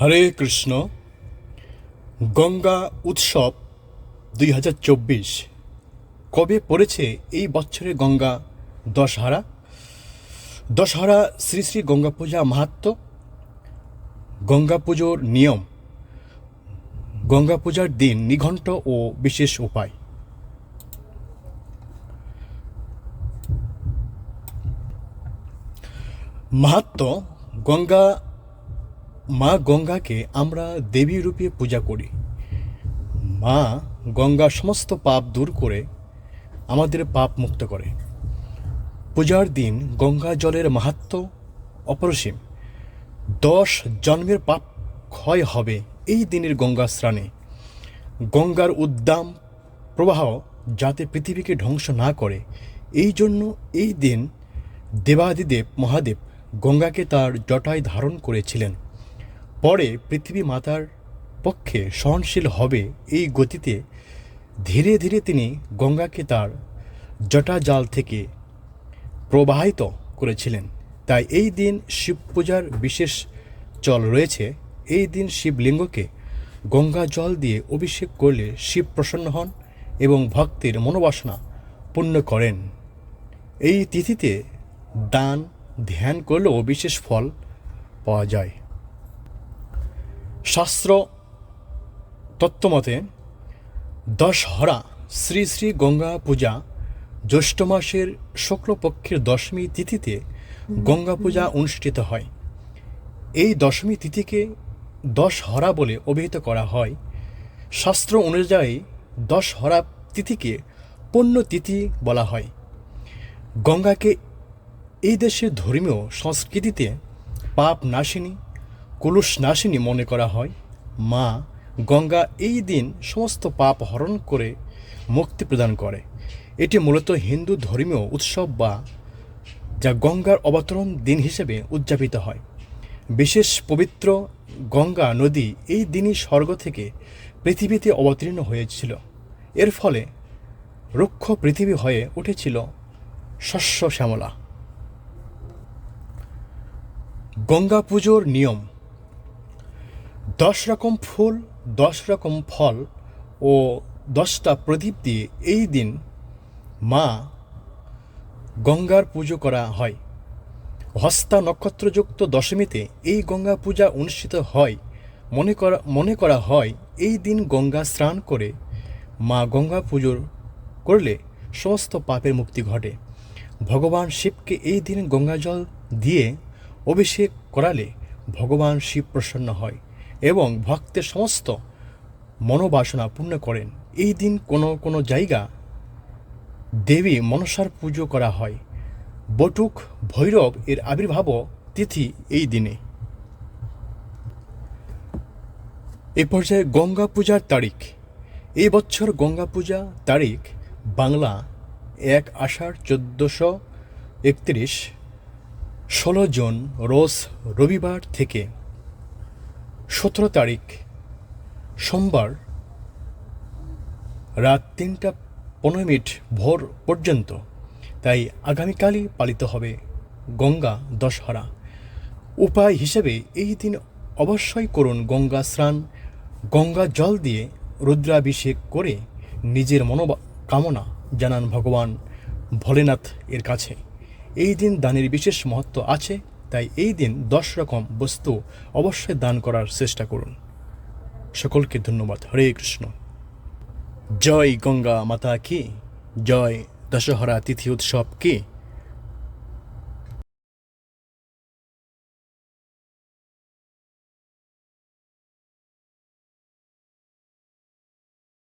হরে কৃষ্ণ। গঙ্গা উৎসব দুই হাজার চব্বিশ। কবে পড়েছে এই বছরে গঙ্গা? দশহারা? দশহারা শ্রী শ্রী গঙ্গা পূজা মাহাত্ম। গঙ্গা পুজোর নিয়ম। গঙ্গা পূজার দিন নিঘণ্ট ও বিশেষ উপায়। মাহাত্ম, গঙ্গা মা গঙ্গাকে আমরা দেবী রূপে পূজা করি। মা গঙ্গা সমস্ত পাপ দূর করে আমাদের পাপ মুক্ত করে। পূজার দিন গঙ্গা জলের মাহাত্ম অপরসীম। দশ জন্মের পাপ ক্ষয় হবে এই দিনের গঙ্গা স্নানে। গঙ্গার উদ্দাম প্রবাহ যাতে পৃথিবীকে ধ্বংস না করে, এই জন্য এই দিন দেবাদিদেব মহাদেব গঙ্গাকে তার জটায় ধারণ করেছিলেন। পরে পৃথিবী মাতার পক্ষে সহনশীল হবে এই গতিতে ধীরে ধীরে তিনি গঙ্গাকে তার জটা জাল থেকে প্রবাহিত করেছিলেন। তাই এই দিন শিব পূজার বিশেষ চল রয়েছে। এই দিন শিবলিঙ্গকে গঙ্গা জল দিয়ে অভিষেক করলে শিব প্রসন্ন হন এবং ভক্তের মনোবাসনা পূর্ণ করেন। এই তিথিতে দান, ধ্যান করলেও বিশেষ ফল পাওয়া যায়। শাস্ত্র তত্ত্বমতে দশহরা শ্রী শ্রী গঙ্গা পূজা জ্যৈষ্ঠ মাসের শুক্লপক্ষের দশমী তিথিতে গঙ্গা পূজা অনুষ্ঠিত হয়। এই দশমী তিথিকে দশহরা বলে অভিহিত করা হয়। শাস্ত্র অনুযায়ী দশহরা তিথিকে পুণ্য তিথি বলা হয়। গঙ্গাকে এই দেশের ধর্মীয় সংস্কৃতিতে পাপ নাশিনী কুলুষ নাশিনী মনে করা হয়। মা গঙ্গা এই দিন সমস্ত পাপ হরণ করে মুক্তি প্রদান করে। এটি মূলত হিন্দু ধর্মীয় উৎসব বা যা গঙ্গার অবতরণ দিন হিসেবে উদযাপিত হয়। বিশেষ পবিত্র গঙ্গা নদী এই দিনই স্বর্গ থেকে পৃথিবীতে অবতীর্ণ হয়েছিল। এর ফলে রুক্ষ পৃথিবী হয়ে উঠেছিল শস্য শ্যামলা। গঙ্গা পুজোর নিয়ম দশ রকম ফুল, দশ রকম ফল ও দশটা প্রদীপ দিয়ে এই দিন মা গঙ্গার পুজো করা হয়। হস্তা নক্ষত্রযুক্ত দশমীতে এই গঙ্গা পূজা অনুষ্ঠিত হয়। মনে করা মনে করা হয় এই দিন গঙ্গা স্নান করে মা গঙ্গা পুজোর করলে সমস্ত পাপের মুক্তি ঘটে। ভগবান শিবকে এই দিন গঙ্গা জল দিয়ে অভিষেক করালে ভগবান শিব প্রসন্ন হয়। এবং ভক্তের সমস্ত মনোবাসনা পূর্ণ করেন। এই দিন কোনো কোনো জায়গা দেবী মনসার পুজো করা হয়। বটুক ভৈরব এর আবির্ভাব তিথি এই দিনে। এ পর্যায়ে গঙ্গা পূজার তারিখ। এই বছর গঙ্গা পূজা তারিখ বাংলা এক আষাঢ় চোদ্দোশো একত্রিশ, ষোলো জুন, রোজ রবিবার থেকে। সতেরো তারিখ, সোমবার রাত তিনটা পনেরো মিনিট ভোর পর্যন্ত। তাই আগামীকালই পালিত হবে গঙ্গা দশহরা। উপায় হিসেবে এই দিন অবশ্যই করুন গঙ্গা স্নান, গঙ্গা জল দিয়ে রুদ্রাভিষেক করে নিজের মনোকামনা জানান ভগবান ভোলেনাথ এর কাছে। এই দিন দানের বিশেষ মহত্ব আছে তাই এই দিন দশ রকম বস্তু অবশ্যই দান করার চেষ্টা করুন। সকলকে ধন্যবাদ। হরে কৃষ্ণ। জয় গঙ্গা মাতা কি? জয় দশহরা তিথি উৎসব কি?